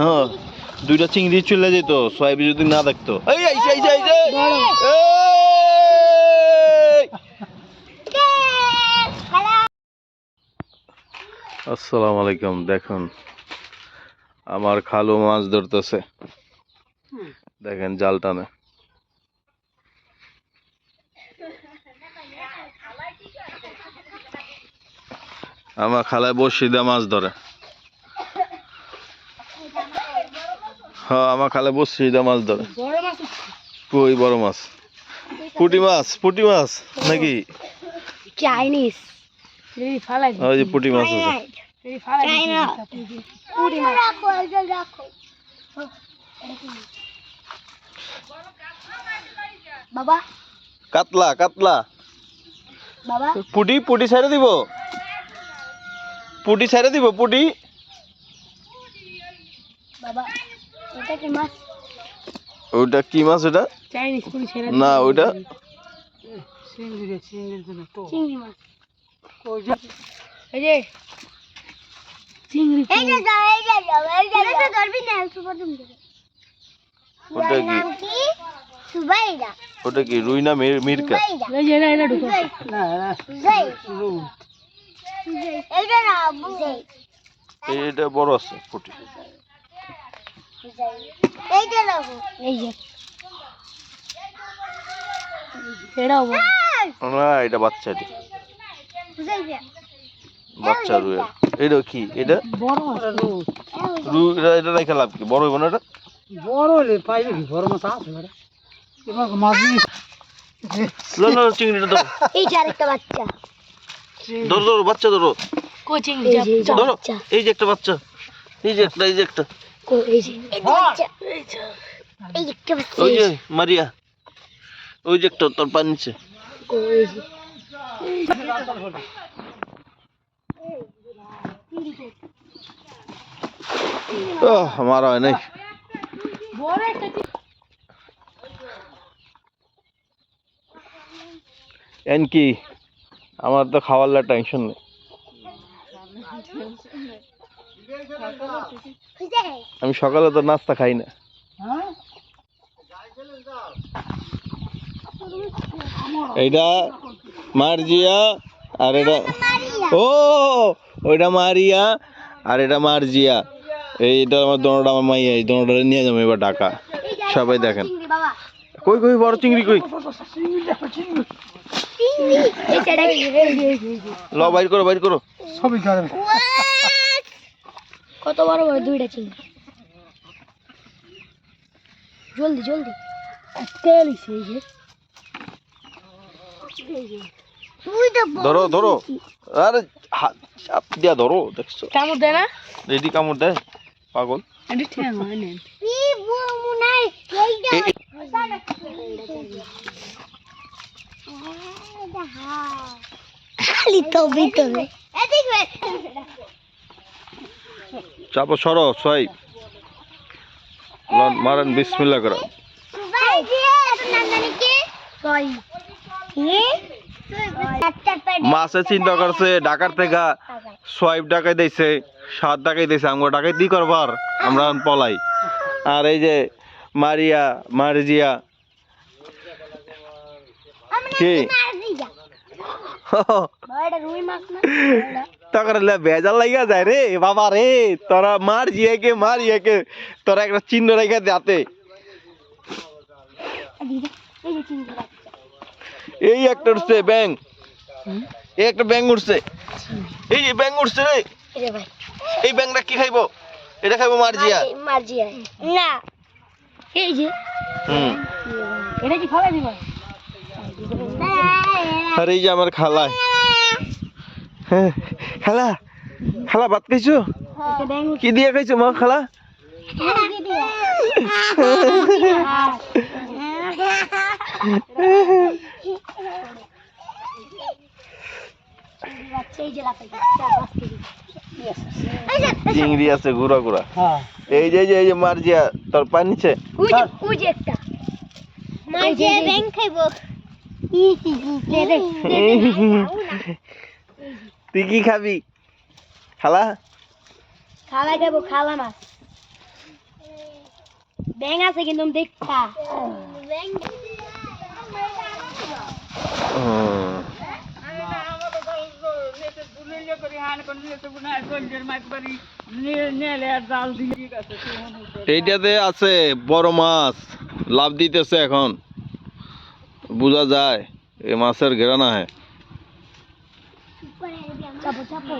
হ্যাঁ দুইটা চিংড়ি চলে যেত সোয়াবি যদি না দেখতো এই আইসে আইসে আইসে আসসালামু আলাইকুম দেখুন আমার খালু মাছ ধরতেছে। দেখেন জাল টানে। আমার খালায় বসি দিয়ে মাছ ধরে। হ্যাঁ আমার খালায় বসি দিয়ে মাছ ধরে। কই বড় মাছ? পুটি মাছ পুটি মাছ নাকি? চাইনিজ। ওই যে পুটি মাছ আছে। এই ফালাই পুরি মাছ। রাখো এটা রাখো। বাবা। কাতলা কাতলা। পুটি পুটি ছেড়ে দিব? পুটি ছেড়ে দিব পুটি? বাবা। এটা কি মাছ? ওইটা কি মাছ ওটা চাইনিজ না ওইটা চিংড়ি রে চিংড়ি তো। চিংড়ি মাছ। এই যে। চিংড়ি এই যে যাও এই যে যাও এই যে এটা ধরবি না সুপার তুমি ওটা কি? সুবাইদা। ওটা কি? রুই না মির- মিরকা? এই যে এটা এটা ঢুকো। না এইটা না। বুঝাই এই- বড় আছে এইটা এই যে। এটাও না এটা বাচ্চা এটি। বাচ্চা রুই এটা কি এটা? বড় মাছ রুই। এটা এটা রেখে লাভ কি? বড় হইব না এটা? বড় হলে পাইবে কি? বড় মাছ আছে না এবার মাছ না না চিংড়িটা ধরো। এই যে আরেকটা বাচ্চা। ধরো ধরো বাচ্চা ধরো। কোচিং ধরো। এই যে একটা বাচ্চা। এই যে একটা এই যে একটা। ওই যে মারিয়া ওই যে একটা তোর পানি নিচে। এই যে। আহ, মারা হয় নাই। এন কি? আমার তো খাওয়ার লা টেনশন নেই। আমি সকালে তো নাস্তা খাই না। এইটা মার্জিয়া আর এটা ও ওইটা মারিয়া আর এটা মার্জিয়া। এইটা আমার দোনোটা আমার মাইয়া এই দোনোটা নিয়ে যাব এবার ঢাকা। সবাই দেখেন। কই কই বড় চিংড়ি কই? ল বাইর করো বাইর করো। সবই কত বড় বড় দুইটা চিংড়ি? জলদি জলদি। তেল এই যে। ধরো ধরো। আরে হাত চাপ দিয়া ধরো দেখছ? কামড় দেয় না? রেডি কামড় দেয় পাগল। এটা ঠিক না এ- এ- খালি তবে তবে। চাপো সরো লন মারেন বিসমিল্লাহ করো মাসে চিন্তা করছে ডাকার থেকে সোয়াইপ ডাকাই দিয়েছে সাত ডাকাই দিয়েছে আমরা ডাকাই দি করবার আমরা পলাই। আর এই যে মারিয়া মারিজিয়া। কি? তখন লে বেজাল লাগিয়া যায় রে বাবা রে তোরা মার জিয়াকে মার ইয়েকে তোরা একটা চিহ্ন রেখে দাতে এই একটা উঠছে ব্যাং এই একটা ব্যাং উঠছে। এই যে ব্যাং উঠছে রে। এই ব্যাংটা কি খাইবো? এটা খাইবো মার্জিয়া মাঝি- মাঝিয়া না। এই যে। হুম। এটা কি ফলাই দিবা? আর এই যে আমার খালা হ্যাঁ। খালা খালা ভাত খাইছো? কি দিয়ে খাইছো মা খালা? এই চিংড়ি আছে ঘুরা হ্যাঁ এই যে এই যে এই যে মার্জিয়া তোর পানি নিচে। খাইবো। তুই কি খাবি? খালা? খালা খাব খালা মাছ। ব্যাং আছে কিন্তু দেখা এইটাতে আছে বড় মাছ। লাভ দিতেছে এখন। বোঝা যায় এই মাছের ঘেরানা হয় চাপো চাপো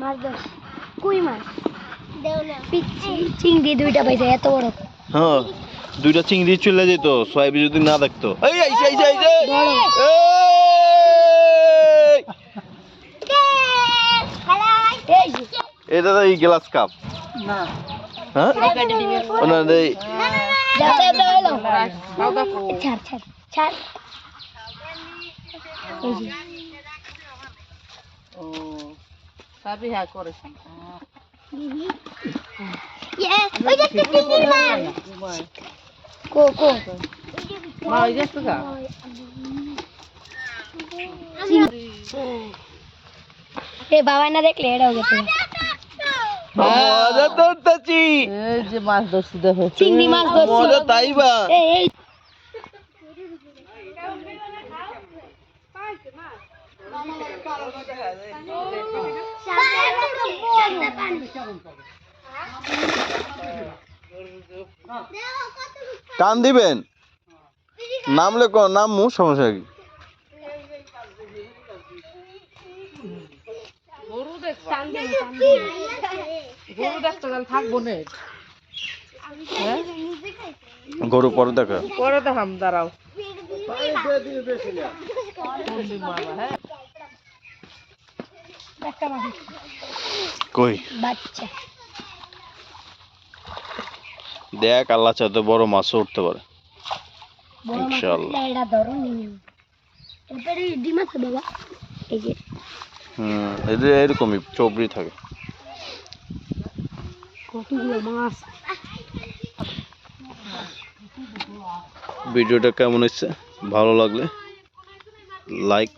মাছ ধর কই মাছ দেও না পিচ্ছি চিংড়ি দুইটা পাইছে এত বড় হ্যাঁ দুইটা চিংড়ি চলে যেত সোয়াবি যদি না দেখতো। এই আইসে আইসে আইসে এই! তো এই! Glass cup. না। হ্যাঁ? ওনার এই ছাড় ছাড় ছাড় এই যে ও সাবি হ্যাঁ করে ইয়ে ওই যে একটা চিংড়ি মাছ কো কো মা ওই যাচ্ছে গা এ বাবা না দেখলে এটাও গেছে মজা ধরতেছি এই যে মাছ ধরছি দেখো চিংড়ি মাছ ধরছি মজা তাই বা এই টান দিবেন? নামলে কোন নামমু সমস্যা কি? গরু গরু দেখতে গেলে থাকব না গরু পরে দেখা পরে দেখাম দাঁড়াও হ্যাঁ। একটা মাছ কই? বাচ্চা। দেখ আল্লাহ চাতে বড় মাছও উঠতে পারে। ইনশাআল্লাহ। এটা ধরো এরপরে ডিম আছে বাবা। এই যে। হুম এদের এরকমই চবড়ি থাকে। কতগুলো মাছ। ভিডিওটা কেমন হচ্ছে ভালো লাগলে লাইক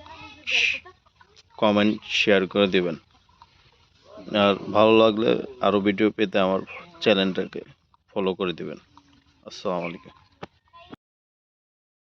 কমেন্ট শেয়ার করে দেবেন। আর ভালো লাগলে আরও ভিডিও পেতে আমার চ্যানেলটাকে ফলো করে দেবেন। আসসালামু আলাইকুম।